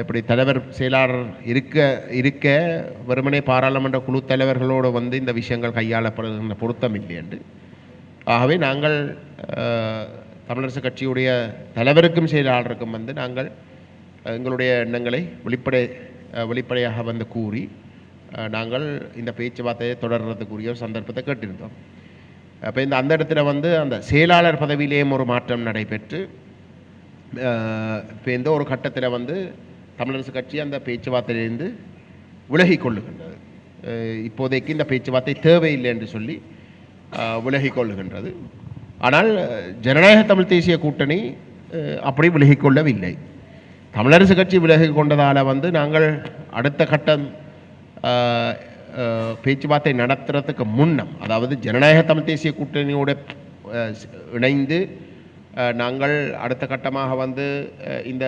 இப்படி தலைவர் செயலாளர் இருக்க இருக்க வெறுமனே பாராளுமன்ற குழு தலைவர்களோடு வந்து இந்த விஷயங்கள் கையாளப்படுகின்ற பொருத்தம் இல்லை என்று. ஆகவே நாங்கள் தமிழரசு கட்சியுடைய தலைவருக்கும் செயலாளருக்கும் வந்து நாங்கள் எங்களுடைய எண்ணங்களை வெளிப்படை வெளிப்படையாக வந்து கூறி நாங்கள் இந்த பேச்சுவார்த்தையை தொடர்றதுக்குரிய ஒரு சந்தர்ப்பத்தை கேட்டிருந்தோம். அப்போ இந்த அந்த இடத்துல வந்து அந்த செயலாளர் பதவியிலேயும் ஒரு மாற்றம் நடைபெற்று இப்போ எந்த ஒரு கட்டத்தில் வந்து தமிழரசு கட்சி அந்த பேச்சுவார்த்தையிலிருந்து விலகி கொள்ளுகின்றது. இப்போதைக்கு இந்த பேச்சுவார்த்தை தேவையில்லை என்று சொல்லி விலகி கொள்ளுகின்றது. ஆனால் ஜனநாயக தமிழ் தேசிய கூட்டணி அப்படி விலகிக்கொள்ளவில்லை தமிழரசு கட்சி விலகி கொண்டதால் வந்து நாங்கள் அடுத்த கட்டம் பேச்சுவார்த்தை நடத்துறதுக்கு முன்னம் அதாவது ஜனநாயக தமிழ் தேசிய கூட்டணியோட இணைந்து நாங்கள் அடுத்த கட்டமாக வந்து இந்த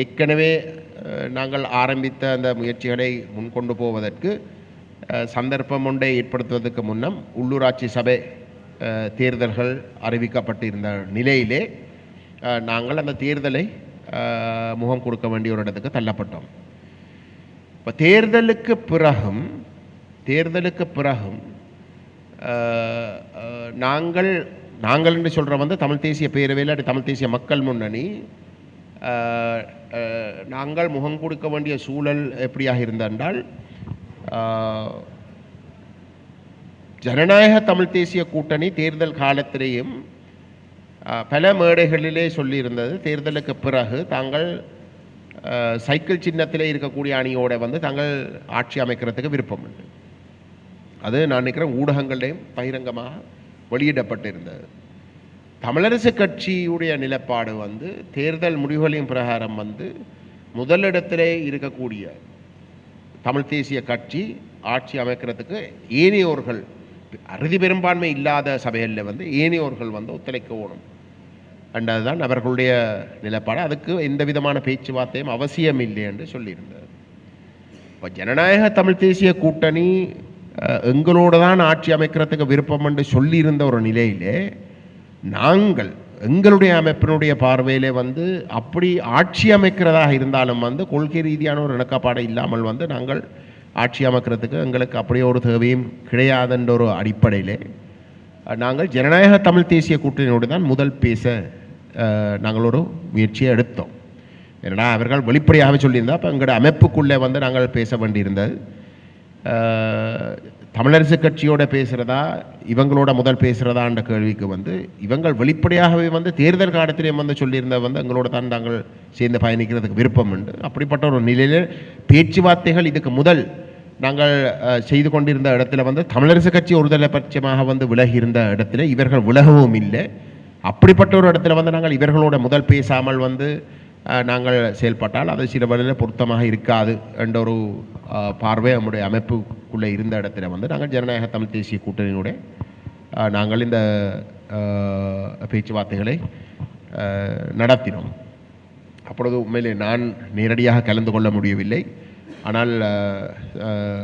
ஏற்கனவே நாங்கள் ஆரம்பித்த அந்த முயற்சிகளை முன்கொண்டு போவதற்கு சந்தர்ப்பம் ஒன்றை ஏற்படுத்துவதற்கு முன்னம் உள்ளூராட்சி சபை தேர்தல்கள் அறிவிக்கப்பட்டிருந்த நிலையிலே நாங்கள் அந்த தேர்தலை முகம் கொடுக்க வேண்டிய ஒரு இடத்துக்கு தள்ளப்பட்டோம். இப்போ தேர்தலுக்கு பிறகும் தேர்தலுக்கு பிறகும் நாங்கள் நாங்கள் என்று சொல்கிற வந்து தமிழ் தேசிய பேரவையில் அப்படி தமிழ் தேசிய மக்கள் முன்னணி அஹ், நாங்கள் முகம் கொடுக்க வேண்டிய சூழல் எப்படியாக இருந்தால் ஜனநாயக தமிழ் தேசிய கூட்டணி தேர்தல் காலத்திலேயும் பல மேடைகளிலே சொல்லியிருந்தது. தேர்தலுக்கு பிறகு தாங்கள் சைக்கிள் சின்னத்திலே இருக்கக்கூடிய அணியோட வந்து தாங்கள் ஆட்சி அமைக்கிறதுக்கு விருப்பம் உண்டு. அது நான் நினைக்கிறேன் ஊடகங்களையும் பகிரங்கமாக வெளியிடப்பட்டிருந்தது. தமிழரசு கட்சியுடைய நிலப்பாடு வந்து தேர்தல் முடிவுகளின் பிரகாரம் வந்து முதலிடத்திலே இருக்கக்கூடிய தமிழ் தேசிய கட்சி ஆட்சி அமைக்கிறதுக்கு ஏனையோர்கள் அறுதி பெரும்பான்மை இல்லாத சபைகளில் வந்து ஏனையோர்கள் வந்து ஒத்துழைக்க ஓணும் அண்ட் அதுதான் அவர்களுடைய நிலப்பாடு. அதுக்கு எந்த விதமான பேச்சுவார்த்தையும் அவசியம் இல்லை என்று சொல்லியிருந்தது இப்போ ஜனநாயக தமிழ் தேசிய கூட்டணி எங்களோட தான் ஆட்சி அமைக்கிறதுக்கு விருப்பம் என்று சொல்லியிருந்த ஒரு நிலையிலே நாங்கள் எங்களுடைய அமைப்பினுடைய பார்வையிலே வந்து அப்படி ஆட்சி அமைக்கிறதாக இருந்தாலும் வந்து கொள்கை ரீதியான ஒரு இணக்கப்பாடு இல்லாமல் வந்து நாங்கள் ஆட்சி அமைக்கிறதுக்கு எங்களுக்கு அப்படியே ஒரு தேவையும் கிடையாதுன்ற ஒரு அடிப்படையிலே நாங்கள் ஜனநாயக தமிழ் தேசிய கூட்டணியோடு தான் முதல் பேச நாங்கள் ஒரு முயற்சியை எடுத்தோம். ஏன்னா அவர்கள் வெளிப்படையாக சொல்லியிருந்தால் அப்போ எங்களோட அமைப்புக்குள்ளே வந்து நாங்கள் பேச வேண்டியிருந்தது. தமிழரசு கட்சியோட பேசுகிறதா இவங்களோட முதல் பேசுகிறதான்ற கேள்விக்கு வந்து இவங்கள் வெளிப்படையாகவே வந்து தேர்தல் காலத்திலேயும் வந்து சொல்லியிருந்த வந்து எங்களோட தான் நாங்கள் சேர்ந்து பயணிக்கிறதுக்கு விருப்பம் உண்டு. அப்படிப்பட்ட ஒரு நிலையில் பேச்சுவார்த்தைகள் இதுக்கு முதல் நாங்கள் செய்து கொண்டிருந்த இடத்துல வந்து தமிழரசு கட்சி ஒருதலை பட்சமாக வந்து விலகி இருந்த இடத்துல இவர்கள் விலகவும் இல்லை. அப்படிப்பட்ட ஒரு இடத்துல வந்து நாங்கள் இவர்களோட முதல் பேசாமல் வந்து நாங்கள் செயல்பட்டால் அது சில வழியில் பொருத்தமாக இருக்காது என்ற ஒரு பார்வை நம்முடைய அமைப்புக்குள்ளே இருந்த இடத்துல வந்து நாங்கள் ஜனநாயக தமிழ் தேசிய கூட்டணியினுடைய நாங்கள் இந்த பேச்சுவார்த்தைகளை நடத்தினோம். அப்பொழுது உண்மையிலே நான் நேரடியாக கலந்து கொள்ள முடியவில்லை. ஆனால்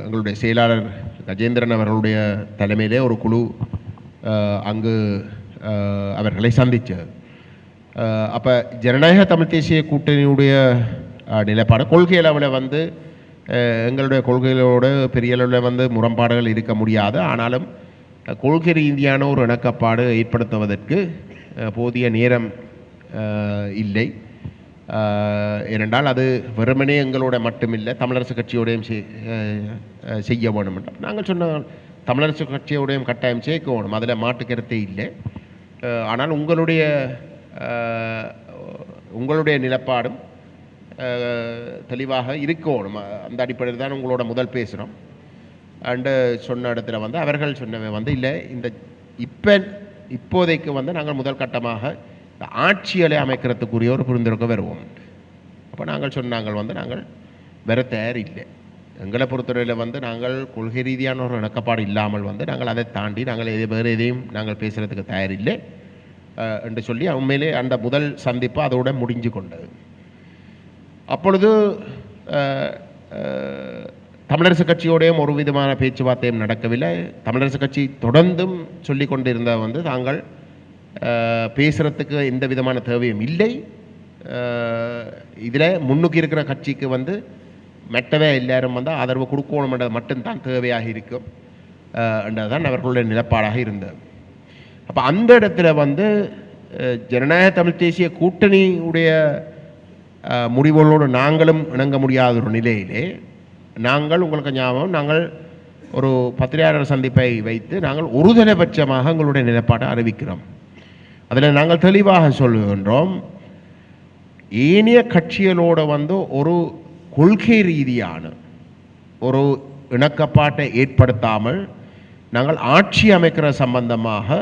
எங்களுடைய செயலாளர் கஜேந்திரன் அவர்களுடைய தலைமையிலே ஒரு குழு அங்கு அவர்களை சந்தித்தது. அப்போ ஜனநாயக தமிழ் தேசிய கூட்டணியுடைய நிலைப்பாடு கொள்கை அளவில் வந்து எங்களுடைய கொள்கைகளோடு பெரிய அளவில் வந்து முரண்பாடுகள் இருக்க முடியாது. ஆனாலும் கொள்கை ரீதியான ஒரு இணக்கப்பாடு ஏற்படுத்துவதற்கு போதிய நேரம் இல்லை. ஏனென்றால் அது வெறுமனே எங்களோட மட்டுமில்லை தமிழரசு கட்சியோடையும் செய்- செய்ய வேணும் என்றால் நாங்கள் சொன்ன தமிழரசு கட்சியோடையும் கட்டாயம் சேர்க்க வேணும் அதில் மாட்டு கருத்தே இல்லை. ஆனால் உங்களுடைய உங்களுடைய நிலப்பாடும் தெளிவாக இருக்கணும். அந்த அடிப்படையில் தான் உங்களோட முதல் பேசுகிறோம் அண்டு சொன்ன இடத்துல வந்து அவர்கள் சொன்னவை வந்து இல்லை இந்த இப்போ இப்போதைக்கு வந்து நாங்கள் முதல் கட்டமாக ஆட்சியலை அமைக்கிறதுக்குரிய ஒரு புரிந்துரைக்க வருவோம். அப்போ நாங்கள் சொன்னாங்கள் வந்து நாங்கள் வேற தயார் இல்லை எங்களை பொறுத்தவரையில் வந்து நாங்கள் கொள்கை ரீதியான ஒரு இணக்கப்பாடு இல்லாமல் வந்து நாங்கள் அதை தாண்டி நாங்கள் எது வேறு எதையும் நாங்கள் பேசுகிறதுக்கு தயார் இல்லை என்று சொல்லி உண்மையிலே அந்த முதல் சந்திப்பு அதோட முடிஞ்சு கொண்டது. அப்பொழுது தமிழரசு கட்சியோடையும் ஒரு விதமான பேச்சுவார்த்தையும் நடக்கவில்லை. தமிழரசு கட்சி தொடர்ந்தும் சொல்லி கொண்டிருந்த வந்து தாங்கள் பேசுகிறதுக்கு எந்த விதமான தேவையும் இல்லை. இதில் முன்னுக்கு இருக்கிற கட்சிக்கு வந்து மெட்டவே எல்லாரும் வந்து ஆதரவு கொடுக்கணுமென்றது மட்டும்தான் தேவையாக இருக்கும். என்றதான் என்றதுதான் அவர்களுடைய நிலப்பாடாக இருந்தது. அப்போ அந்த இடத்துல வந்து ஜனநாயக தமிழ் தேசிய கூட்டணியுடைய முடிவுகளோடு நாங்களும் இணங்க முடியாத ஒரு நிலையிலே நாங்கள் உங்களுக்கு ஞாபகம் நாங்கள் ஒரு பத்திரிகையாளர் சந்திப்பை வைத்து நாங்கள் ஒருதலைபட்சமாக எங்களுடைய நிலைப்பாட்டை அறிவிக்கிறோம். அதில் நாங்கள் தெளிவாக சொல்லுகின்றோம் ஏனைய கட்சிகளோடு வந்து ஒரு கொள்கை ரீதியான ஒரு இணக்கப்பாட்டை ஏற்படுத்தாமல் நாங்கள் ஆட்சி அமைக்கிற சம்பந்தமாக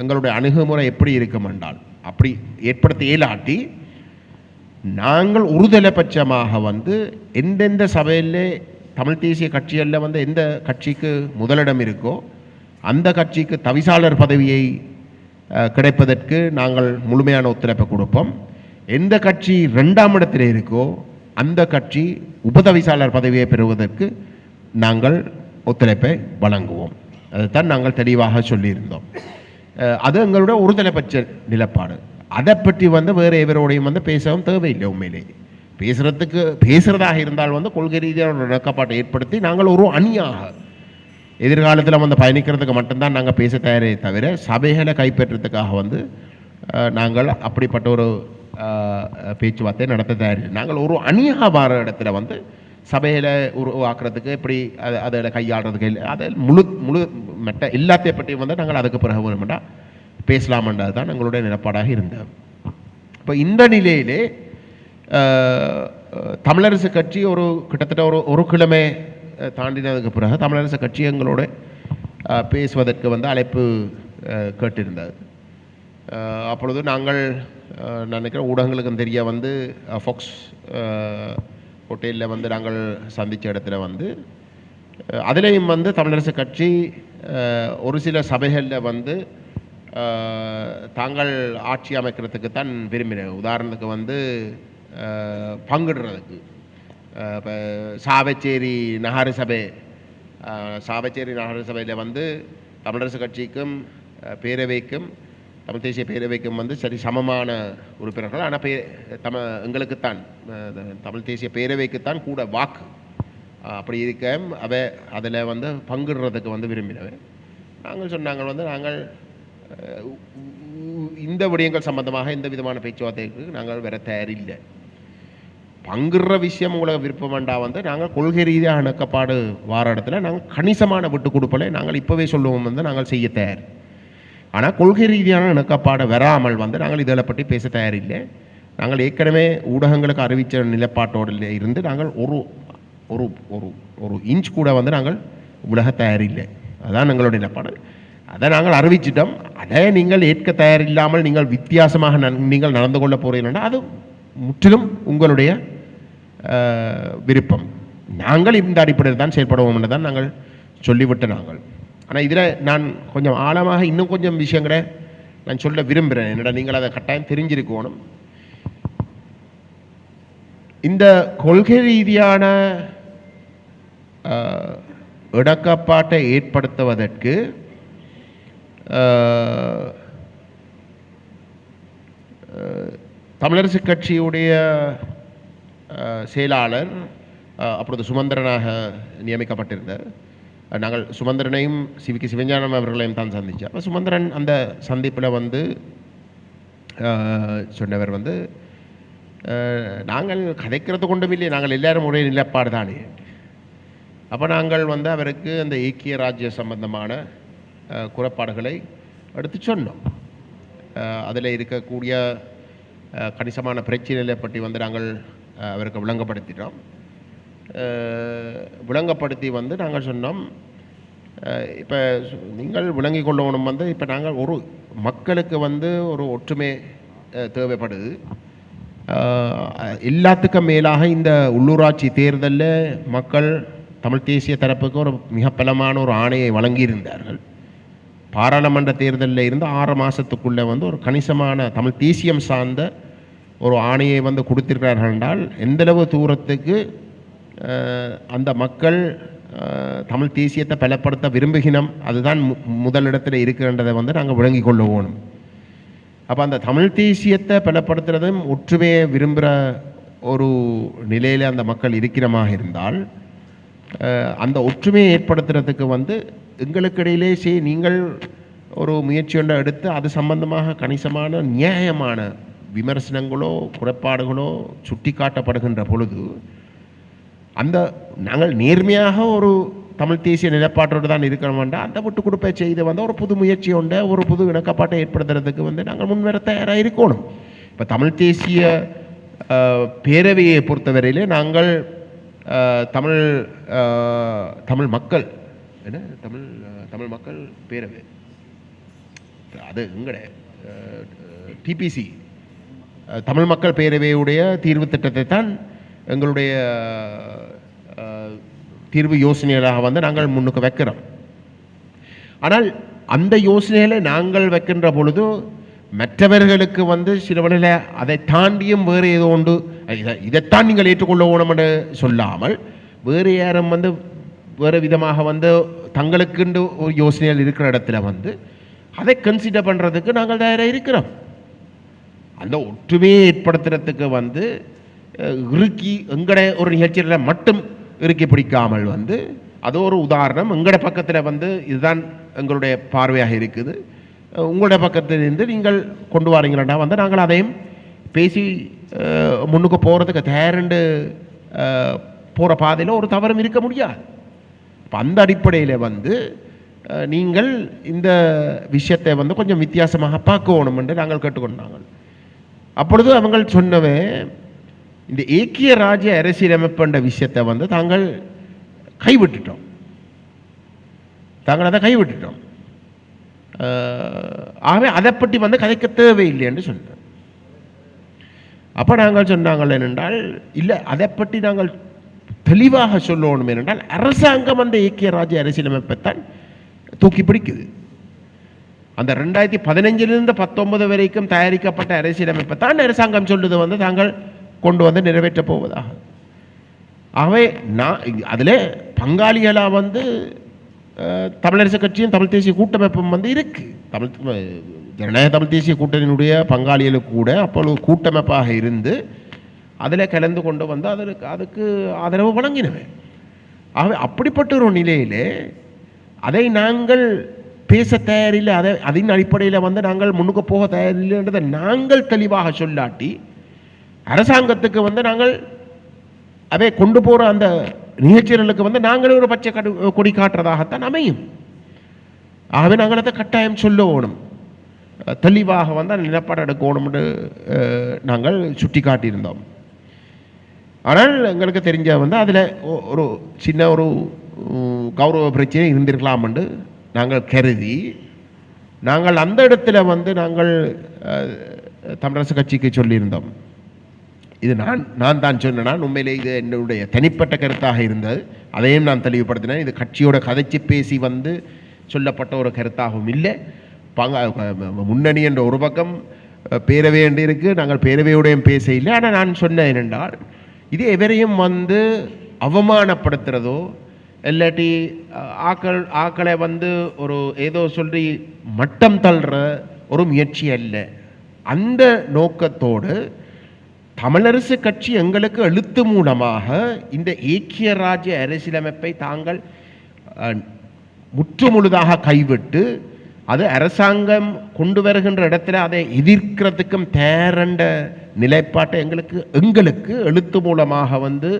எங்களுடைய அணுகுமுறை எப்படி இருக்கும் என்றால் அப்படி ஏற்படுத்த இயலாட்டி நாங்கள் ஒருதலைபட்சமாக வந்து எந்தெந்த சபையிலே தமிழ் தேசிய கட்சிகளில் வந்து எந்த கட்சிக்கு முதலிடம் இருக்கோ அந்த கட்சிக்கு தவிசாளர் பதவியை கிடைப்பதற்கு நாங்கள் முழுமையான ஒத்துழைப்பை கொடுப்போம். எந்த கட்சி ரெண்டாம் இடத்தில் இருக்கோ அந்த கட்சி உபதவிசாளர் பதவியை பெறுவதற்கு நாங்கள் ஒத்துழைப்பை வழங்குவோம். அதைத்தான் நாங்கள் தெளிவாக சொல்லியிருந்தோம். அது எங்களுடைய ஒருதலைபட்ச நிலப்பாடு. அதை பற்றி வந்து வேறு எவரோடையும் வந்து பேசவும் தேவையில்லை உண்மையிலே. பேசுறதுக்கு பேசுறதாக இருந்தால் வந்து கொள்கை ரீதியான ஒரு ஏற்படுத்தி நாங்கள் ஒரு அணியாக எதிர்காலத்தில் வந்து பயணிக்கிறதுக்கு மட்டும்தான் நாங்கள் பேச தயாரே தவிர சபைகளை கைப்பற்றுறதுக்காக வந்து நாங்கள் அப்படிப்பட்ட ஒரு பேச்சுவார்த்தை நடத்த தயாரில்லை. நாங்கள் ஒரு அணியாக வர இடத்துல வந்து சபையில் உருவாக்குறதுக்கு எப்படி அதை அதில் கையாளுறதுக்கு இல்லை. அதை முழு முழு மெட்ட எல்லாத்தையும் பற்றியும் வந்து நாங்கள் அதுக்கு பிறகு வேணுமெண்டா பேசலாமன்றது தான் எங்களுடைய நிலப்பாடாக இருந்தது. இப்போ இந்த நிலையிலே தமிழரசு கட்சி ஒரு கிட்டத்தட்ட ஒரு ஒரு கிழமை தாண்டினதுக்கு பிறகு தமிழரசு கட்சி எங்களோட பேசுவதற்கு வந்து அழைப்பு கேட்டிருந்தது. அப்பொழுது நாங்கள் அஹ், நினைக்கிறேன் ஊடகங்களுக்கும் தெரிய வந்து ஃபோக்ஸ் ஹோட்டலில் வந்து நாங்கள் சந்தித்த இடத்துல வந்து அதுலேயும் வந்து தமிழரசு கட்சி ஒரு சில சபைகளில் வந்து தாங்கள் ஆட்சி அமைக்கிறதுக்கு தான் விரும்பினேன் உதாரணத்துக்கு வந்து பங்குடுறதுக்கு. பங்கிடுறதுக்கு இப்போ சாவச்சேரி நகர சபை சாவச்சேரி நகர சபையில் வந்து தமிழரசு கட்சிக்கும் பேரவைக்கும் தமிழ் தேசிய பேரவைக்கும் வந்து சரி சமமான உறுப்பினர்கள். ஆனால் பே தம எங்களுக்குத்தான் தமிழ் தேசிய பேரவைக்குத்தான் கூட வாக்கு. அப்படி இருக்க அவ அதில் வந்து பங்கிடுறதுக்கு வந்து விரும்பினவன் நாங்கள் சொன்னாங்க வந்து நாங்கள் இந்த விடயங்கள் சம்பந்தமாக எந்த விதமான பேச்சுவார்த்தைக்கு நாங்கள் வேற தயாரில்லை. பங்குற விஷயம் உங்களுக்கு விருப்பம் வேண்டாம் வந்து நாங்கள் கொள்கை ரீதியாக அணுக்கப்பாடு வார இடத்துல நாங்கள் கணிசமான விட்டு கொடுப்பலை நாங்கள் இப்போவே சொல்லுவோம் வந்து நாங்கள் செய்ய தயார். ஆனால் கொள்கை ரீதியான இணக்கப்பாடு வராமல் வந்து நாங்கள் இதில் பற்றி பேச தயாரில்லை. நாங்கள் ஏற்கனவே ஊடகங்களுக்கு அறிவித்த நிலப்பாட்டோடு இருந்து நாங்கள் ஒரு ஒரு ஒரு ஒரு இன்ச் கூட வந்து நாங்கள் உலக தயாரில்லை. அதான் எங்களுடைய நிலப்பாடு. அதை நாங்கள் அறிவிச்சிட்டோம். அதை நீங்கள் ஏற்க தயாரில்லாமல் நீங்கள் வித்தியாசமாக நீங்கள் நடந்து கொள்ள போகிறீங்கன்னா அது முற்றிலும் உங்களுடைய அஹ், விருப்பம். நாங்கள் இந்த அடிப்படையில் தான் செயல்படுவோம் என்று தான் நாங்கள் சொல்லிவிட்டு நாங்கள். ஆனால் இதில் நான் கொஞ்சம் ஆழமாக இன்னும் கொஞ்சம் விஷயங்களை நான் சொல்ல விரும்புகிறேன். என்னடா நீங்கள் அதை கட்டாயம் தெரிஞ்சிருக்கணும். இந்த கொள்கை ரீதியான இடக்கப்பாட்டை ஏற்படுத்துவதற்கு தமிழரசு கட்சியுடைய செயலாளர் அப்பொழுது சுமந்திரனாக நியமிக்கப்பட்டிருந்தார். நாங்கள் சுமந்திரனையும் சிவிக்கு சிவஞானம் அவர்களையும் தான் சந்தித்தோம் அப்போ சுமந்திரன் அந்த சந்திப்பில் வந்து சொன்னவர் வந்து நாங்கள் கதைக்கிறது கொண்டும் இல்லை நாங்கள் எல்லாரும் ஒரே நிலப்பாடு தானே அப்போ நாங்கள் வந்து அவருக்கு அந்த ஈக்கிய ராஜ்ய சம்பந்தமான குறப்பாடுகளை எடுத்து சொன்னோம். அதில் இருக்கக்கூடிய கணிசமான பிரச்சனைகளை பற்றி வந்து நாங்கள் அவருக்கு விளங்கப்படுத்திட்டோம். விளங்கப்படுத்தி வந்து நாங்கள் சொன்னோம் இப்போ நீங்கள் விளங்கி கொள்ளணும் வந்து இப்போ நாங்கள் ஒரு மக்களுக்கு வந்து ஒரு ஒற்றுமை தேவைப்படுது. எல்லாத்துக்கும் மேலாக இந்த உள்ளூராட்சி தேர்தலில் மக்கள் தமிழ் தேசிய தரப்புக்கு ஒரு மிக பலமான ஒரு ஆணையை வழங்கியிருந்தார்கள். பாராளுமன்ற தேர்தலில் இருந்து ஆறு மாதத்துக்குள்ளே வந்து ஒரு கணிசமான தமிழ் தேசியம் சார்ந்த ஒரு ஆணையை வந்து கொடுத்திருக்கிறார்கள் என்றால் எந்தளவு தூரத்துக்கு அந்த மக்கள் தமிழ் தேசியத்தை பலப்படுத்த விரும்புகினோம் அதுதான் மு முதலிடத்தில் இருக்கின்றதை வந்து நாங்கள் விளங்கி கொள்ளுவோம். அப்போ அந்த தமிழ் தேசியத்தை பலப்படுத்துறதும் ஒற்றுமையை விரும்புகிற ஒரு நிலையில் அந்த மக்கள் இருக்கிறமாக இருந்தால் அந்த ஒற்றுமையை ஏற்படுத்துறதுக்கு வந்து எங்களுக்கு இடையிலே சரி நீங்கள் ஒரு முயற்சி ஒன்றை எடுத்து அது சம்பந்தமாக கணிசமான நியாயமான விமர்சனங்களோ குறைபாடுகளோ சுட்டி காட்டப்படுகின்ற பொழுது அந்த நாங்கள் நேர்மையாக ஒரு தமிழ் தேசிய நிலப்பாட்டோடு தான் இருக்க வேண்டாம் அந்த விட்டு கொடுப்பை செய்து வந்து ஒரு புது முயற்சி உண்டு ஒரு புது இணக்கப்பாட்டை ஏற்படுத்துறதுக்கு வந்து நாங்கள் முன்வர தயாராக இருக்கணும். இப்போ தமிழ் தேசிய பேரவையை பொறுத்தவரையிலே நாங்கள் தமிழ் தமிழ் மக்கள். என்ன? தமிழ் தமிழ் மக்கள் பேரவை அது. எங்கட? டிபிசி. தமிழ் மக்கள் பேரவையுடைய தீர்வு திட்டத்தை தான் எங்களுடைய தீர்வு யோசனைகளாக வந்து நாங்கள் முன்னுக்கு வைக்கிறோம். ஆனால் அந்த யோசனைகளை நாங்கள் வைக்கின்ற பொழுது மற்றவர்களுக்கு வந்து சில வழியில் அதை தாண்டியும் வேறு ஏதோ ஒன்று இதைத்தான் நீங்கள் ஏற்றுக்கொள்ள வேணும் என்று சொல்லாமல் வேறு யாரும் வந்து வேறு விதமாக வந்து தங்களுக்குண்டு ஒரு யோசனைகள் இருக்கிற இடத்துல வந்து அதை கன்சிடர் பண்ணுறதுக்கு நாங்கள் தயாராக இருக்கிறோம். அந்த ஒற்றுமையை ஏற்படுத்துறதுக்கு வந்து இறுக்கி எங்கட ஒரு நிகழ்ச்சியில் மட்டும் இறுக்கி பிடிக்காமல் வந்து அது ஒரு உதாரணம். எங்கட பக்கத்தில் வந்து இதுதான் எங்களுடைய பார்வையாக இருக்குது. உங்களோட உங்களுடைய பக்கத்திலிருந்து நீங்கள் கொண்டு வரீங்களா வந்து நாங்கள் அதையும் பேசி முன்னுக்கு போகிறதுக்கு தயாருண்டு போகிற பாதையில் ஒரு தவறும் இருக்க முடியாது. இப்போ அந்த அடிப்படையில் வந்து நீங்கள் இந்த விஷயத்தை வந்து கொஞ்சம் வித்தியாசமாக பார்க்கணும் என்று நாங்கள். கேட்டுக்கொண்டாங்க அப்பொழுது அவங்கள் சொன்னவே இந்த ஏக்கிய ராஜ்ய அரசியலமைப்புன்ற விஷயத்தை வந்து தாங்கள் கைவிட்டுட்டோம். தாங்கள் அதை கைவிட்டுட்டோம். ஆகவே அதை பற்றி வந்து கதைக்க தேவையில்லை என்று சொன்னார் அப்போ நாங்கள் சொன்னாங்கள் என்னென்றால் இல்லை அதை பற்றி நாங்கள் தெளிவாக சொல்லணும் என்றால் அரசாங்கம் அந்த ஏக்கிய ராஜ்ய அரசியலமைப்பை தான் தூக்கி பிடிக்குது. அந்த ரெண்டாயிரத்தி பதினஞ்சிலிருந்து பத்தொன்பது வரைக்கும் தயாரிக்கப்பட்ட அரசியலமைப்பை தான் அரசாங்கம் சொல்லுது வந்து தாங்கள் கொண்டு வந்து நிறைவேற்றப் போவதாக. ஆகவே நான் அதில் பங்காளிகளாக வந்து தமிழரசு கட்சியும் தமிழ் தேசிய கூட்டமைப்பும் வந்து இருக்குது தமிழ் ஜனநாயக தமிழ் தேசிய கூட்டணியினுடைய பங்காளிகளுக்கு கூட அப்பொழுது கூட்டமைப்பாக இருந்து அதில் கலந்து கொண்டு வந்து அதற்கு அதுக்கு ஆதரவு வழங்கினவன் ஆகவே அப்படிப்பட்ட ஒரு நிலையிலே அதை நாங்கள் பேச தயாரில்லை அதை அதன் அடிப்படையில் வந்து நாங்கள் முன்னுக்கு போக தயாரில்லைன்றதை நாங்கள் தெளிவாக சொல்லாட்டி அரசாங்கத்துக்கு வந்து நாங்கள் அதை கொண்டு போகிற அந்த நிகழ்ச்சிகளுக்கு வந்து நாங்களே ஒரு பச்சை கடு கொடி காட்டுறதாகத்தான் அமையும். ஆகவே நாங்கள் அதை கட்டாயம் சொல்ல வேணும் தெளிவாக வந்து அந்த நிலப்பாடு எடுக்கணும்னு நாங்கள் சுட்டி காட்டியிருந்தோம் ஆனால் எங்களுக்கு தெரிஞ்ச வந்து அதில் ஒரு சின்ன ஒரு கௌரவ பிரச்சனை இருந்திருக்கலாம் என்று நாங்கள் கருதி நாங்கள் அந்த இடத்துல வந்து நாங்கள் தமிழரசு கட்சிக்கு சொல்லியிருந்தோம். இது நான் நான் தான் சொன்னேன் உண்மையிலே இது என்னுடைய தனிப்பட்ட கருத்தாக இருந்தது. அதையும் நான் தெளிவுபடுத்தினேன். இது கட்சியோட கதைச்சு பேசி வந்து சொல்லப்பட்ட ஒரு கருத்தாகவும் இல்லை. பங்க முன்னணி என்ற ஒரு பக்கம் பேரவை என்று இருக்குது நாங்கள் பேரவையோடையும் பேச இல்லை ஆனால் நான் சொன்னேன் என்னென்றால் இது எவரையும் வந்து அவமானப்படுத்துகிறதோ இல்லாட்டி ஆக்கள் ஆக்களை வந்து ஒரு ஏதோ சொல்லி மட்டம் தள்ளுற ஒரு முயற்சி அல்ல. அந்த நோக்கத்தோடு தமிழரசு கட்சி எங்களுக்கு எழுத்து மூலமாக இந்த ஏக்கிய ராஜ்ய அரசியலமைப்பை தாங்கள் முற்றுமுழுதாக கைவிட்டு அது அரசாங்கம் கொண்டு வருகின்ற இடத்துல அதை எதிர்க்கிறதுக்கும் தேரண்ட நிலைப்பாட்டை எங்களுக்கு எங்களுக்கு எழுத்து மூலமாக வந்து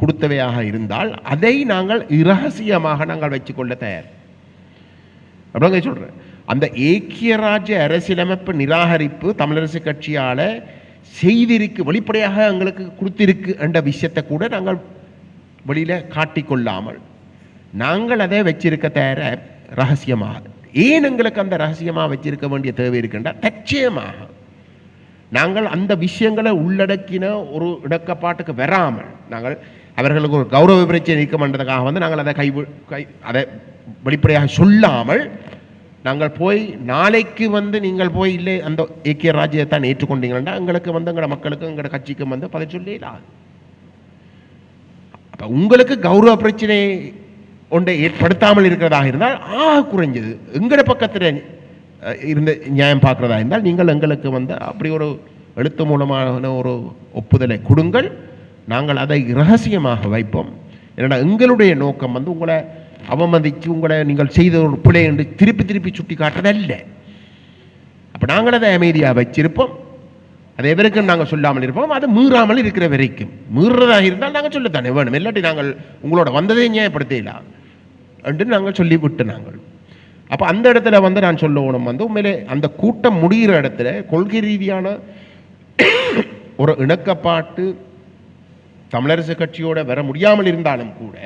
கொடுத்தவையாக இருந்தால் அதை நாங்கள் இரகசியமாக நாங்கள் வச்சுக்கொள்ள தயார். அப்படிங்க சொல்கிறேன் அந்த ஏக்கிய ராஜ்ய அரசியலமைப்பு நிராகரிப்பு தமிழரசு கட்சியால் செய்திருக்கு வெளிப்படையாக எங்களுக்கு கொடுத்திருக்கு என்ற விஷயத்தை கூட நாங்கள் வெளியில் காட்டிக்கொள்ளாமல் நாங்கள் அதை வச்சிருக்க தயார ரகசியமாக. ஏன் எங்களுக்கு அந்த ரகசியமாக வச்சிருக்க வேண்டிய தேவை இருக்குன்றா தச்சயமாக நாங்கள் அந்த விஷயங்களை உள்ளடக்கின ஒரு இடக்கப்பாட்டுக்கு வராமல் நாங்கள் அவர்களுக்கு ஒரு கௌரவ பிரச்சனை நீக்க பண்ணுறதுக்காக வந்து நாங்கள் அதை கை கை அதை வெளிப்படையாக சொல்லாமல் நாங்கள் போய் நாளைக்கு வந்து நீங்கள் போய் இல்லை அந்த ஏக்கிய ராஜ்யத்தை ஏற்றுக்கொண்டீங்கன்னா எங்களுக்கு வந்து எங்களோட மக்களுக்கும் எங்களோட கட்சிக்கும் வந்து பதில் சொல்லிடலாம். அப்போ உங்களுக்கு கௌரவ பிரச்சனை ஒன்றை ஏற்படுத்தாமல் இருக்கிறதாக இருந்தால் ஆக குறைஞ்சது. எங்கட பக்கத்தில் இருந்த இருந்து நியாயம் பார்க்குறதா இருந்தால் நீங்கள் எங்களுக்கு வந்து அப்படி ஒரு எழுத்து மூலமான ஒரு ஒப்புதலை கொடுங்கள். நாங்கள் அதை ரகசியமாக வைப்போம். ஏன்னா எங்களுடைய நோக்கம் வந்து உங்களை அவமதித்து உங்களை நீங்கள் செய்த ஒரு பிழை என்று திருப்பி திருப்பி சுட்டி காட்டுறதல்ல அப்போ நாங்கள் அதை அமைதியாக வச்சிருப்போம் அதை எவருக்கும் நாங்கள் சொல்லாமல் இருப்போம். அது மீறாமல் இருக்கிற வரைக்கும். மீறுறதாக இருந்தால் நாங்கள் சொல்லத்தானே வேணும். இல்லாட்டி நாங்கள் உங்களோட வந்ததை நியாயப்படுத்தலாம் என்று நாங்கள் சொல்லிவிட்டு நாங்கள். அப்போ அந்த இடத்துல வந்து நான் சொல்லணும் வந்து உண்மையிலே அந்த கூட்டம் முடிகிற இடத்துல கொள்கை ரீதியான ஒரு இணக்கப்பாட்டு தமிழரசு கட்சியோட வர முடியாமல் இருந்தாலும் கூட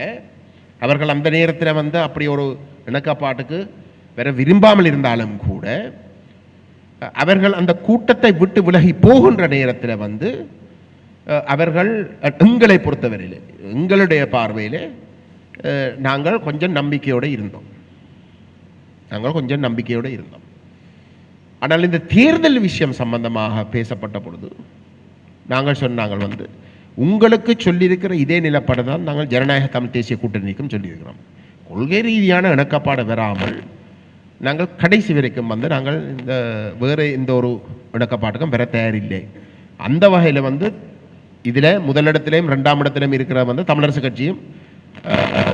அவர்கள் அந்த நேரத்தில் வந்து அப்படி ஒரு இணக்கப்பாட்டுக்கு வர விரும்பாமல் இருந்தாலும் கூட அவர்கள் அந்த கூட்டத்தை விட்டு விலகி போகின்ற நேரத்தில் வந்து அவர்கள் எங்களை பொறுத்தவரையில் எங்களுடைய பார்வையில் நாங்கள் கொஞ்சம் நம்பிக்கையோடு இருந்தோம். நாங்கள் கொஞ்சம் நம்பிக்கையோடு இருந்தோம். ஆனால் இந்த தேர்தல் விஷயம் சம்பந்தமாக பேசப்பட்ட பொழுது நாங்கள் சொன்னாங்கள் வந்து உங்களுக்கு சொல்லியிருக்கிற இதே நிலப்பாடு தான் நாங்கள் ஜனநாயக தமிழ் தேசிய கூட்டணிக்கும் சொல்லியிருக்கிறோம். கொள்கை ரீதியான இணக்கப்பாடு வராமல் நாங்கள் கடைசி வரைக்கும் வந்து நாங்கள் இந்த வேறு இந்த ஒரு இணக்கப்பாட்டுக்கும் பெற தயாரில்லை. அந்த வகையில் வந்து இதில் முதலிடத்திலையும் ரெண்டாம் இடத்திலையும் இருக்கிற வந்து தமிழரசு கட்சியும்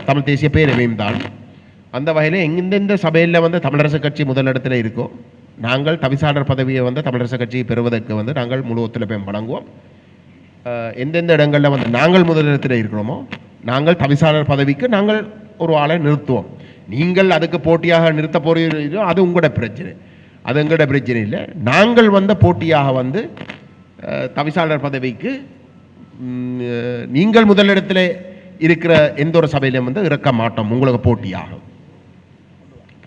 தமிழ் தேசிய பேரவையும் தான் அந்த வகையில் எந்தெந்த சபையில் வந்து தமிழரசு கட்சி முதலிடத்தில் இருக்கோ நாங்கள் தவிசாளர் பதவியை வந்து தமிழரசு கட்சி பெறுவதற்கு வந்து நாங்கள் முழு ஒத்துழைப்பையும் வழங்குவோம். எந்தெந்த இடங்களில் வந்து நாங்கள் முதலிடத்தில் இருக்கிறோமோ நாங்கள் தவிசாளர் பதவிக்கு நாங்கள் ஒரு ஆளை நிறுத்துவோம். நீங்கள் அதுக்கு போட்டியாக நிறுத்த போகிறீர்களோ அது உங்களோட பிரச்சனை. அது எங்களோட பிரச்சனை இல்லை. நாங்கள் வந்த போட்டியாக வந்து தவிசாளர் பதவிக்கு நீங்கள் முதலிடத்தில் இருக்கிற எந்த ஒரு சபையிலையும் வந்து இறக்க மாட்டோம். உங்களுக்கு போட்டியாக.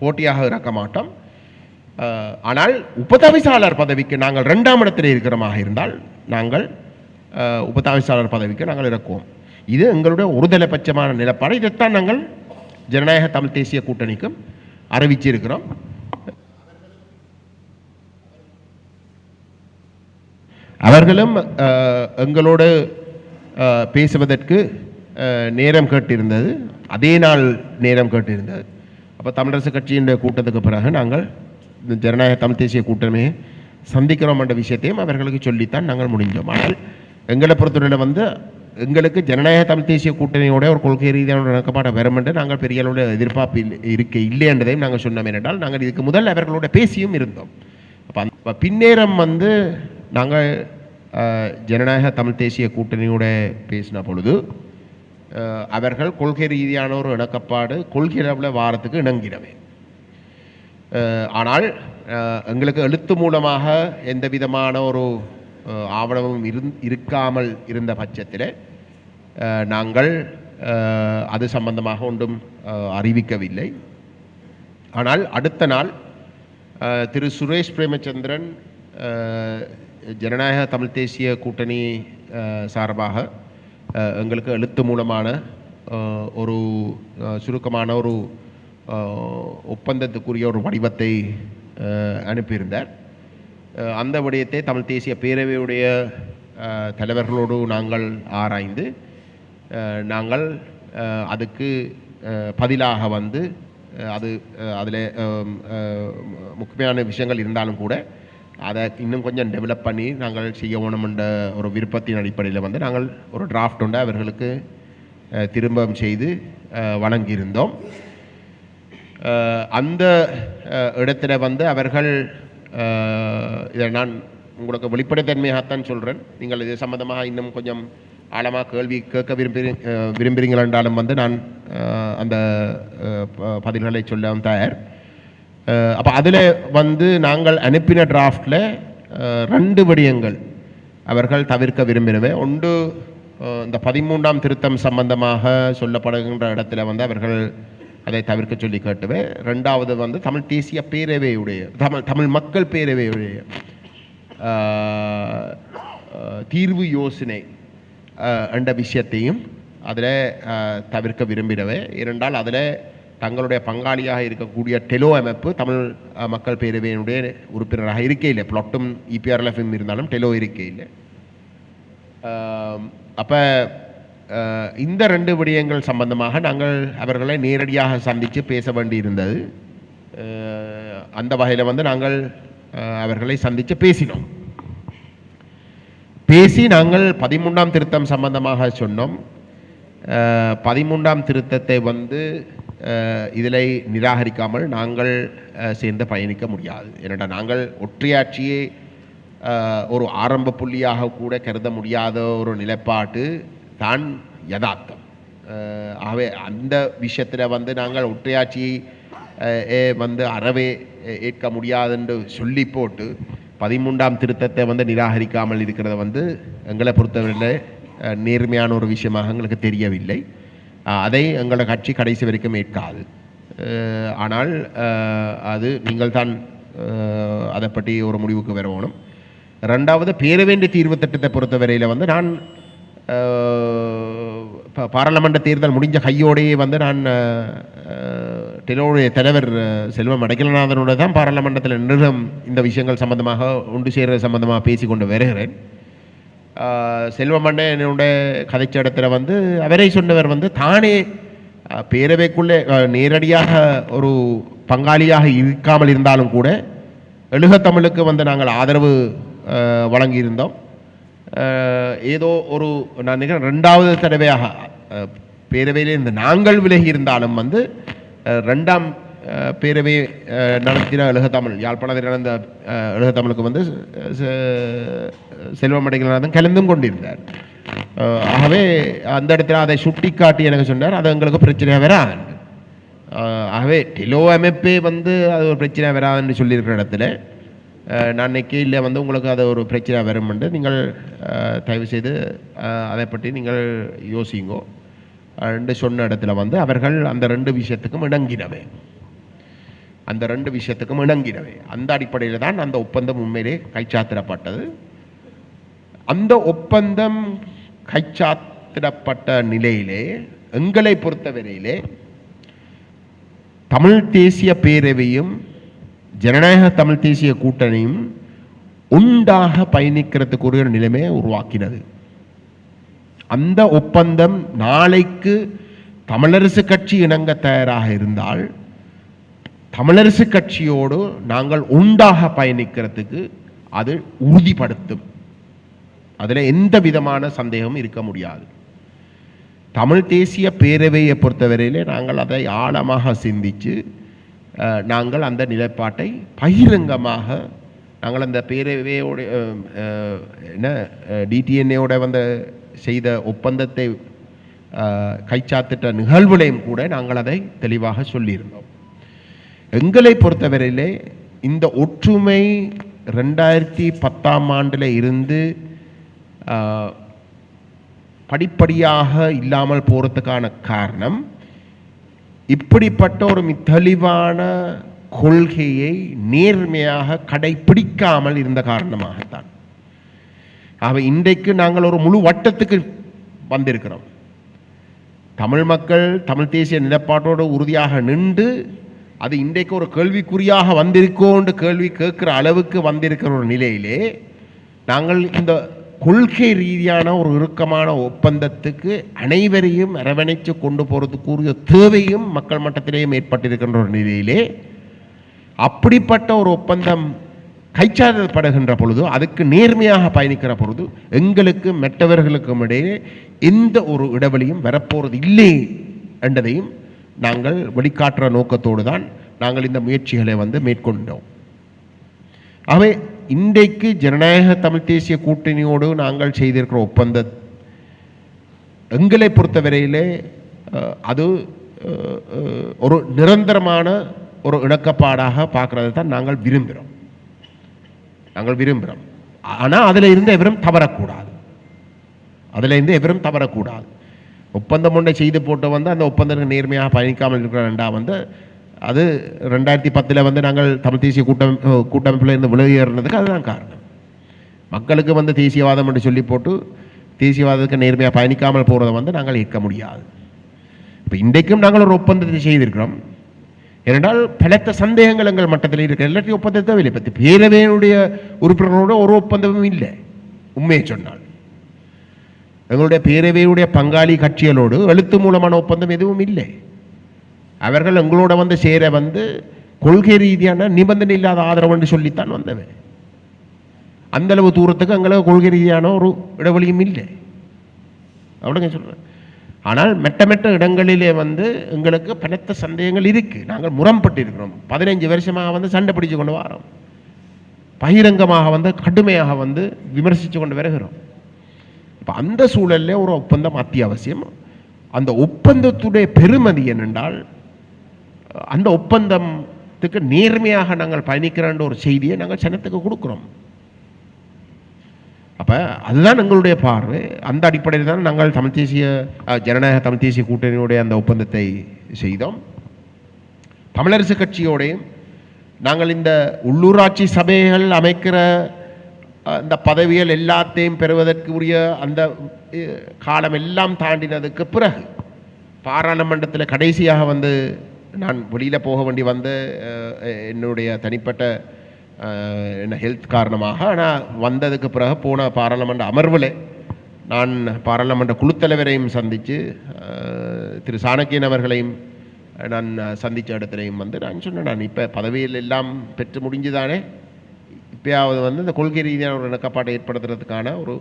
போட்டியாக இறக்க மாட்டோம். ஆனால் உபதவிசாளர் பதவிக்கு நாங்கள் ரெண்டாம் இடத்தில் இருக்கிறமாக இருந்தால் நாங்கள் உபதவிசாளர் பதவிக்கு நாங்கள் இறக்குவோம். இது எங்களுடைய ஒருதலைபட்சமான நிலப்பாடு. இதைத்தான் நாங்கள் ஜனநாயக தமிழ் தேசிய கூட்டணிக்கும் அறிவிச்சிருக்கிறோம். அவர்களும் எங்களோடு பேசுவதற்கு நேரம் கேட்டிருந்தது. அதே நாள் நேரம் கேட்டிருந்தது. அப்போ தமிழரசு கட்சியின் கூட்டத்துக்கு பிறகு நாங்கள் இந்த ஜனநாயக தமிழ் தேசிய கூட்டமே சந்திக்கிறோம் என்ற விஷயத்தையும் அவர்களுக்கு சொல்லித்தான் நாங்கள் முடிஞ்சோம். ஆனால் எங்களை பொறுத்தவரையில் வந்து எங்களுக்கு ஜனநாயக தமிழ் தேசிய கூட்டணியோட ஒரு கொள்கை ரீதியான ஒரு வரும் என்று நாங்கள் பெரிய அளவில் எதிர்பார்ப்பு இல்லை இருக்க இல்லை என்றதையும் நாங்கள் சொன்னோம். என்றால் நாங்கள் இதுக்கு முதல் அவர்களோட பேசியும் இருந்தோம். அப்போ அந்த பின்னேரம் வந்து நாங்கள் ஜனநாயக தமிழ் தேசிய கூட்டணியோட பேசின பொழுது அவர்கள் கொள்கை ரீதியான ஒரு இணக்கப்பாடு கொள்கிறவில் வாரத்துக்கு இணங்கினவை. ஆனால் எங்களுக்கு எழுத்து மூலமாக எந்த விதமான ஒரு ஆவணமும் இருந் இருக்காமல் இருந்த பட்சத்தில் நாங்கள் அது சம்பந்தமாக ஒன்றும் அறிவிக்கவில்லை. ஆனால் அடுத்த நாள் திரு சுரேஷ் பிரேமச்சந்திரன் ஜனநாயக தமிழ் தேசிய கூட்டணி சார்பாக எங்களுக்கு எழுத்து மூலமான ஒரு சுருக்கமான ஒரு ஒப்பந்தத்துக்குரிய ஒரு வடிவத்தை அனுப்பியிருந்தார். அந்த விடயத்தை தமிழ் தேசிய பேரவையுடைய தலைவர்களோடு நாங்கள் ஆராய்ந்து நாங்கள் அதுக்கு பதிலாக வந்து அது அதில் முக்கியமான விஷயங்கள் இருந்தாலும் கூட அதை இன்னும் கொஞ்சம் டெவலப் பண்ணி நாங்கள் செய்ய வேணுமென்ற ஒரு விருப்பத்தின் அடிப்படையில் வந்து நாங்கள் ஒரு டிராஃப்ட் உண்டு அவர்களுக்கு திரும்பம் செய்து வழங்கியிருந்தோம். அந்த இடத்துல வந்து அவர்கள் இதை நான் உங்களுக்கு வெளிப்படைத்தன்மையாகத்தான் சொல்கிறேன் நீங்கள் இது சம்மந்தமாக இன்னும் கொஞ்சம் ஆழமாக கேள்வி கேட்க விரும்பி விரும்புகிறீங்களென்றாலும் என்றாலும் வந்து நான் அந்த ப- பதில்களை சொல்லவும் தயார். அப்போ அதில் வந்து நாங்கள் அனுப்பின டிராஃப்டில் ரெண்டு விடயங்கள் அவர்கள் தவிர்க்க விரும்பினவை. ஒன்று இந்த பதிமூன்றாம் திருத்தம் சம்பந்தமாக சொல்லப்படுகின்ற இடத்துல வந்து அவர்கள் அதை தவிர்க்க சொல்லி கேட்டுவே. ரெண்டாவது வந்து தமிழ் தேசிய பேரவையுடைய தமிழ் தமிழ் மக்கள் பேரவையுடைய தீர்வு யோசனை என்ற விஷயத்தையும் அதில் தவிர்க்க விரும்பினவை. இரண்டால் அதில் தங்களுடைய பங்காளியாக இருக்கக்கூடிய டெலோ அமைப்பு தமிழ் மக்கள் பேரவையினுடைய உறுப்பினராக இருக்கையில் பிளாட்டும் இபிஆர்எல்எஃப்எம் இருந்தாலும் டெலோ இருக்கையில் அப்போ இந்த ரெண்டு விடயங்கள் சம்பந்தமாக நாங்கள் அவர்களை நேரடியாக சந்தித்து பேச வேண்டியிருந்தது. அந்த வகையில் வந்து நாங்கள் அவர்களை சந்தித்து பேசினோம். பேசி நாங்கள் பதிமூன்றாம் திருத்தம் சம்பந்தமாக சொன்னோம். பதிமூன்றாம் திருத்தத்தை வந்து இதில் நிராகரிக்காமல் நாங்கள் சேர்ந்து பயணிக்க முடியாது. ஏனென்றா நாங்கள் ஒற்றையாட்சியை ஒரு ஆரம்ப புள்ளியாக கூட கருத முடியாத ஒரு நிலைப்பாட்டு தான் யதார்த்தம். ஆகவே அந்த விஷயத்தில் வந்து நாங்கள் ஒற்றையாட்சியை ஏ வந்து அறவே ஏற்க முடியாதுன்னு சொல்லி போட்டு பதிமூன்றாம் திருத்தத்தை வந்து நிராகரிக்காமல் இருக்கிறத வந்து எங்களை பொறுத்தவரையில் நேர்மையான ஒரு விஷயமாக எங்களுக்கு தெரியவில்லை. அதை எங்களோட கட்சி கடைசி வரைக்கும் ஏற்காது ஆனால் அது நீங்கள் தான் அதை பற்றி ஒரு முடிவுக்கு வரணும். ரெண்டாவது பேரவேண்டி தீர்வு திட்டத்தை பொறுத்தவரையில் வந்து நான் பாராளுமன்ற தேர்தல் முடிஞ்ச கையோடையே வந்து நான் டெலோடைய தலைவர் செல்வம் அடைக்கலநாதனோட தான் பாராளுமன்றத்தில் நிறுவம் இந்த விஷயங்கள் சம்பந்தமாக ஒன்று சேர்றது சம்பந்தமாக பேசிக்கொண்டு வருகிறேன். செல்வமண்ணன் என்னுடைய கதைச்ச இடத்துல வந்து அவரை சொன்னவர் வந்து தானே பேரவைக்குள்ளே நேரடியாக ஒரு பங்காளியாக இருக்காமல் இருந்தாலும் கூட எழுகத்தமிழுக்கு வந்து நாங்கள் ஆதரவு வழங்கியிருந்தோம். ஏதோ ஒரு நான் நினைக்கிறேன் ரெண்டாவது தடவையாக பேரவையில் இருந்து நாங்கள் விலகி இருந்தாலும் வந்து ரெண்டாம் பேரவை நடத்தின எழுக தமிழ் யாழ்ப்பாணத்தில் நடந்த எழுக எழுகத்தமிழுக்கு வந்து செ- செல்வம் கலந்தும் கொண்டிருந்தார். ஆகவே அந்த இடத்துல அதை சுட்டிக்காட்டி எனக்கு சொன்னார் அது எங்களுக்கு பிரச்சனையாக வராது. ஆகவே டெலோ அமைப்பே வந்து அது ஒரு பிரச்சனை வராதுன்னு சொல்லியிருக்கிற இடத்துல நான் இல்லை வந்து உங்களுக்கு அது ஒரு பிரச்சனை வரும்னு நீங்கள் தயவு செய்து அதை பற்றி நீங்கள் யோசிங்கோ. ரெண்டு சொன்ன இடத்துல வந்து அவர்கள் அந்த ரெண்டு விஷயத்துக்கும் இணங்கினவை. அந்த ரெண்டு விஷயத்துக்கும் இணங்கினவை. அந்த அடிப்படையில் தான் அந்த ஒப்பந்தம் உண்மையிலே கைச்சாத்திடப்பட்டது. அந்த ஒப்பந்தம் கைச்சாத்திடப்பட்ட நிலையிலே எங்களை பொறுத்தவரையிலே தமிழ் தேசிய பேரவையும் ஜனநாயக தமிழ் தேசிய கூட்டணியும் உண்டாக பயணிக்கிறதுக்கு ஒரு நிலைமையை உருவாக்கினது. அந்த ஒப்பந்தம் நாளைக்கு தமிழரசு கட்சி இணங்க தயாராக இருந்தால் தமிழரசு கட்சியோடு நாங்கள் உண்டாக பயணிக்கிறதுக்கு அது உறுதிப்படுத்தும். அதில் எந்த விதமான சந்தேகமும் இருக்க முடியாது. தமிழ் தேசிய பேரவையை பொறுத்தவரையிலே நாங்கள் அதை ஆழமாக சிந்தித்து நாங்கள் அந்த நிலைப்பாட்டை பகிரங்கமாக நாங்கள் அந்த பேரவையோட என்ன டிடிஎன்ஏவோட வந்து செய்த ஒப்பந்தத்தை கைச்சாத்திட்ட நிகழ்வுலையும் கூட நாங்கள் அதை தெளிவாக சொல்லியிருந்தோம். எங்களை பொறுத்தவரையிலே இந்த ஒற்றுமை ரெண்டாயிரத்தி பத்தாம் ஆண்டில் இருந்து ஆஹ், படிப்படியாக இல்லாமல் போகிறதுக்கான காரணம் இப்படிப்பட்ட ஒரு தெளிவான கொள்கையை நேர்மையாக கடைபிடிக்காமல் இருந்த காரணமாகத்தான். ஆக இன்றைக்கு நாங்கள் ஒரு முழு வட்டத்துக்கு வந்திருக்கிறோம். தமிழ் மக்கள் தமிழ் தேசிய நிலப்பாட்டோடு உறுதியாக நின்று அது இன்றைக்கு ஒரு கேள்விக்குறியாக வந்திருக்கோன்று கேள்வி கேட்குற அளவுக்கு வந்திருக்கிற ஒரு நிலையிலே நாங்கள் இந்த கொள்கை ரீதியான ஒரு இறுக்கமான ஒப்பந்தத்துக்கு அனைவரையும் அரவணைத்து கொண்டு போகிறதுக்குரிய தேவையும் மக்கள் மட்டத்திலேயும் ஏற்பட்டிருக்கின்ற ஒரு நிலையிலே அப்படிப்பட்ட ஒரு ஒப்பந்தம் கைச்சாதப்படுகின்ற பொழுது அதுக்கு நேர்மையாக பயணிக்கிற பொழுது எங்களுக்கு மற்றவர்களுக்கும் இடையே எந்த ஒரு இடைவெளியும் வரப்போகிறது இல்லை என்றதையும் நாங்கள் வெளிக்காட்டுற நோக்கத்தோடு தான் நாங்கள் இந்த முயற்சிகளை வந்து மேற்கொண்டோம். ஆகவே இன்றைக்கு ஜனநாயக தமிழ் தேசிய கூட்டணியோடு நாங்கள் செய்திருக்கிற ஒப்பந்த எங்களை பொறுத்தவரையிலே அது ஒரு நிரந்தரமான ஒரு இணக்கப்பாடாக பார்க்கறதை தான் நாங்கள் விரும்புகிறோம். நாங்கள் விரும்புகிறோம். ஆனால் அதில் இருந்து எவரும் தவறக்கூடாது. அதில் இருந்து எவரும் தவறக்கூடாது. ஒப்பந்தம் ஒன்றை செய்து போட்டு வந்து அந்த ஒப்பந்தத்துக்கு நேர்மையாக பயணிக்காமல் இருக்கிற ரெண்டா வந்து அது ரெண்டாயிரத்தி பத்தில் வந்து நாங்கள் தமிழ் தேசிய கூட்டம் கூட்டமைப்பில் இருந்து விலகியறதுக்கு அதுதான் காரணம். மக்களுக்கு வந்து தேசியவாதம் என்று சொல்லி போட்டு தேசியவாதத்துக்கு நேர்மையாக பயணிக்காமல் போகிறத வந்து நாங்கள் ஏற்க முடியாது. இப்போ இன்றைக்கும் நாங்கள் ஒரு ஒப்பந்தத்தை செய்திருக்கிறோம். ஏனென்றால் பலத்த சந்தேகங்கள் எங்கள் மட்டத்தில் இருக்கிற எல்லாத்தையும் ஒப்பந்தத்தை இல்லை பற்றி பேரவையினுடைய உறுப்பினர்களோட ஒரு ஒப்பந்தமும் இல்லை. உண்மையை சொன்னால். எங்களுடைய பேரவையுடைய பங்காளி கட்சிகளோடு எழுத்து மூலமான ஒப்பந்தம் எதுவும் இல்லை. அவர்கள் எங்களோட வந்து சேர வந்து கொள்கை ரீதியான நிபந்தனை இல்லாத ஆதரவு என்று சொல்லித்தான் வந்தவன் அந்தளவு தூரத்துக்கு எங்களுக்கு கொள்கை ரீதியான ஒரு இடைவெளியும் இல்லை. அப்படிங்க சொல்கிறேன் ஆனால் மெட்ட மெட்ட இடங்களிலே வந்து எங்களுக்கு பலத்த சந்தேகங்கள் இருக்குது நாங்கள் முரம்பட்டு இருக்கிறோம். பதினைஞ்சு வருஷமாக வந்து சண்டை பிடிச்சு கொண்டு வரோம். பகிரங்கமாக வந்து கடுமையாக வந்து விமர்சித்து கொண்டு வருகிறோம். அப்போ அந்த சூழல்ல ஒரு ஒப்பந்தம் அத்தியாவசியம். அந்த ஒப்பந்தத்துடைய பெருமதி என்னென்றால் அந்த ஒப்பந்தத்துக்கு நேர்மையாக நாங்கள் பயணிக்கிறோன்ற ஒரு செய்தியை நாங்கள் சனத்துக்கு கொடுக்குறோம். அப்போ அதுதான் எங்களுடைய பார்வை. அந்த அடிப்படையில் தான் நாங்கள் தமிழ் தேசிய ஜனநாயக தமிழ் தேசிய கூட்டணியுடைய அந்த ஒப்பந்தத்தை செய்தோம். தமிழரசு கட்சியோடையும் நாங்கள் இந்த உள்ளூராட்சி சபைகள் அமைக்கிற இந்த பதவிகள் எல்லாத்தையும் பெறுவதற்கு உரிய அந்த காலம் எல்லாம் தாண்டினதுக்கு பிறகு பாராளுமன்றத்தில் கடைசியாக வந்து நான் வெளியில் போக வேண்டி வந்து என்னுடைய தனிப்பட்ட என்ன ஹெல்த் காரணமாக ஆனால் வந்ததுக்கு பிறகு போன பாராளுமன்ற அமர்வில் நான் பாராளுமன்ற குழுத்தலைவரையும் சந்தித்து திரு சாணக்கியன் அவர்களையும் நான் சந்தித்த இடத்துலையும் வந்து நான் சொன்னேன் நான் இப்போ பதவியில் எல்லாம் பெற்று முடிஞ்சுதானே? இப்போயாவது வந்து இந்த கொள்கை ரீதியான ஒரு இணக்கப்பாட்டை ஏற்படுத்துறதுக்கான ஒரு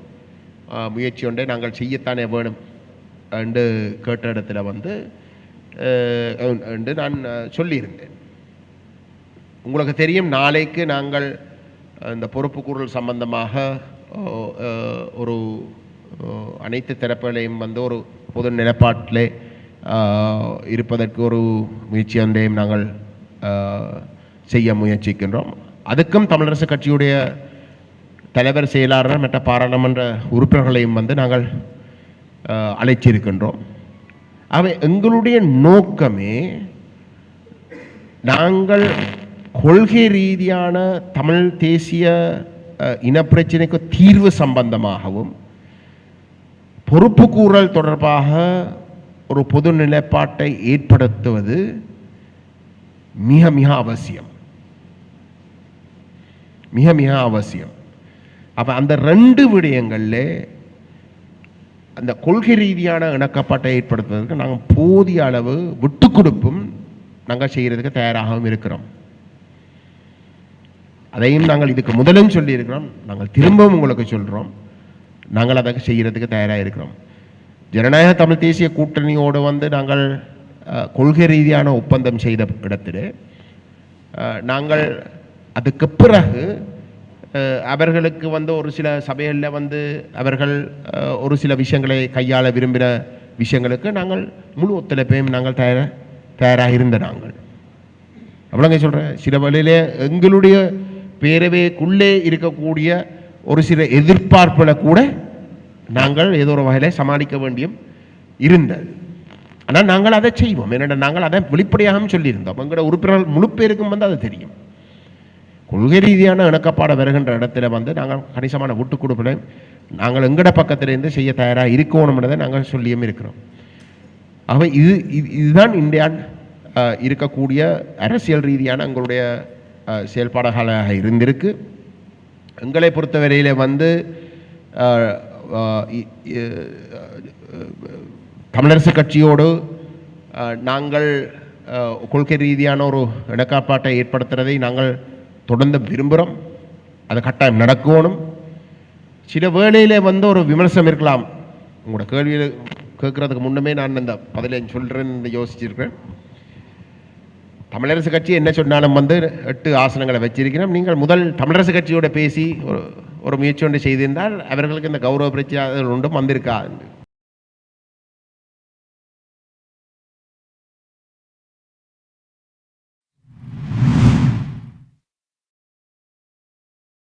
முயற்சி ஒன்றை நாங்கள் செய்யத்தானே வேணும் என்று கேட்ட இடத்துல வந்து என்று நான் சொல்லியிருந்தேன். உங்களுக்கு தெரியும் நாளைக்கு நாங்கள் இந்த பொறுப்புக்கூறல் சம்பந்தமாக ஒரு அனைத்து தரப்புகளையும் வந்து ஒரு பொது நிலப்பாட்டிலே இருப்பதற்கு ஒரு முயற்சி ஒன்றையும் நாங்கள் செய்ய முயற்சிக்கின்றோம். அதுக்கும் தமிழரசு கட்சியுடைய தலைவர் செயலாளர் மற்ற பாராளுமன்ற உறுப்பினர்களையும் வந்து நாங்கள் அழைச்சிருக்கின்றோம். அவை எங்களுடைய நோக்கமே நாங்கள் கொள்கை ரீதியான தமிழ் தேசிய இனப்பிரச்சினைக்கு தீர்வு சம்பந்தமாகவும் பொறுப்புக்கூறல் தொடர்பாக ஒரு பொது நிலைப்பாட்டை ஏற்படுத்துவது மிக மிக அவசியம். மிக மிக அவசியம். அப்போ அந்த ரெண்டு விடயங்களில் அந்த கொள்கை ரீதியான இணக்கப்பாட்டை ஏற்படுத்துவதற்கு நாங்கள் போதிய அளவு விட்டு கொடுப்பும் நாங்கள் செய்கிறதுக்கு தயாராகவும் இருக்கிறோம். அதையும் நாங்கள் இதுக்கு முதலும் சொல்லியிருக்கிறோம். நாங்கள் திரும்பவும் உங்களுக்கு சொல்கிறோம் நாங்கள் அதை செய்கிறதுக்கு தயாராக இருக்கிறோம். ஜனநாயக தமிழ் தேசிய கூட்டணியோடு வந்து நாங்கள் கொள்கை ரீதியான ஒப்பந்தம் செய்த இடத்துல அஹ், நாங்கள் அதுக்கு பிறகு அஹ், அவர்களுக்கு வந்து ஒரு சில சபைகளில் வந்து அவர்கள் அஹ், ஒரு சில விஷயங்களை கையாள விரும்பின விஷயங்களுக்கு நாங்கள் முழு ஒத்துழைப்பையும் நாங்கள் தயார தயாராக இருந்த நாங்கள். அவ்வளோங்க சொல்கிறேன் சில வழியிலே எங்களுடைய பேரவைக்குள்ளே இருக்கக்கூடிய ஒரு சில எதிர்பார்ப்பில் கூட நாங்கள் ஏதோ ஒரு வகையில் சமாளிக்க வேண்டியும் இருந்தது. ஆனால் நாங்கள் அதை செய்வோம். ஏன்னா நாங்கள் அதை வெளிப்படையாகவும் சொல்லியிருந்தோம். எங்களோட உறுப்பினர்கள் முழு பேருக்கும் வந்து அது தெரியும். கொள்கை ரீதியான இணக்கப்பாட வருகின்ற இடத்துல வந்து நாங்கள் கணிசமான விட்டு கொடுப்பதை நாங்கள் எங்கட பக்கத்திலேருந்து செய்ய தயாராக இருக்கணும்ன்றதை நாங்கள் சொல்லியும் இருக்கிறோம். ஆக இது இது- இதுதான் இந்தியா இருக்கக்கூடிய அரசியல் ரீதியான எங்களுடைய செயல்பாடுகளாக இருந்திருக்கு. எங்களை பொறுத்தவரையில் வந்து தமிழரசு கட்சியோடு நாங்கள் கொள்கை ரீதியான ஒரு இணக்கப்பாட்டை ஏற்படுத்துறதை நாங்கள் தொடர்ந்து விரும்புகிறோம் அது கட்டாயம் நடக்கணும். சில வேளையில் வந்து ஒரு விமர்சனம் இருக்கலாம். உங்களோட கேள்வியில் கேட்குறதுக்கு முன்னமே நான் இந்த பதிலை சொல்கிறேன்னு யோசிச்சிருக்கிறேன். தமிழரசு கட்சி என்ன சொன்னாலும் வந்து எட்டு ஆசனங்களை வச்சிருக்கிறோம். நீங்கள் முதல் தமிழரசு கட்சியோட பேசி ஒரு ஒரு முயற்சி ஒன்று செய்திருந்தால் அவர்களுக்கு இந்த கௌரவ பிரச்சனை ஒன்றும் வந்திருக்காது